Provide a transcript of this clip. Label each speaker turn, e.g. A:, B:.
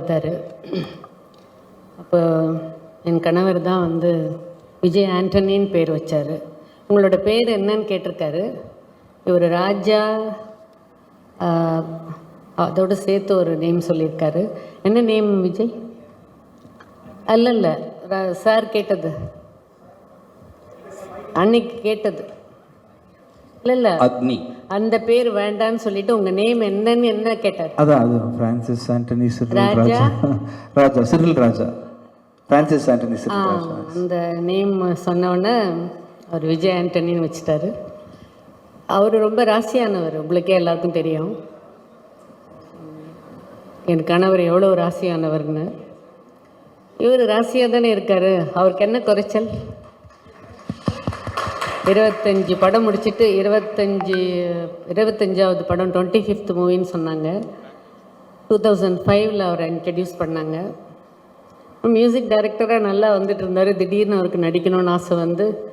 A: வந்தார் அப்போ என் கணவர் தான் வந்து விஜய் ஆண்டனின்னு பேர் வச்சார். உங்களோட பேர் என்னன்னு கேட்டிருக்காரு. இவர் ராஜா அதோடு சேர்த்து ஒரு நேம் சொல்லியிருக்காரு. என்ன நேம் விஜய்? அல்ல இல்லை சார் கேட்டது. அன்னைக்கு கேட்டது. இல்லை இல்லை.
B: அக்னி.
A: அந்த பேர் வேண்டான்னு சொல்லிட்டு உங்கள் நேம் என்னன்னு என்ன கேட்டார்?
C: அதான் அது Francis Antony Cyril? Raja? Raja. Cyril Raja. Francis Antony Cyril Raja.
A: அந்த நேம் சொன்னோடனே அவர் விஜய் ஆண்டனின்னு வச்சுட்டாரு. அவர் ரொம்ப ராசியானவர் உங்களுக்கே எல்லாருக்கும் தெரியும். என் கணவர் எவ்வளோ ராசியானவர்னு. இவர் ராசியாக தானே இருக்காரு. அவருக்கு என்ன குறைச்சல்? இருபத்தஞ்சி படம் முடிச்சிட்டு இருபத்தஞ்சி இருபத்தஞ்சாவது படம் டுவெண்ட்டி ஃபிஃப்த் மூவின்னு சொன்னாங்க டூ தௌசண்ட் ஃபைவ்ல அவரை இன்ட்ரடியூஸ் பண்ணாங்க. மியூசிக் டைரக்டராக நல்லா வந்துட்டு இருந்தார். திடீர்னு அவருக்கு நடிக்கணும்னு ஆசை வந்து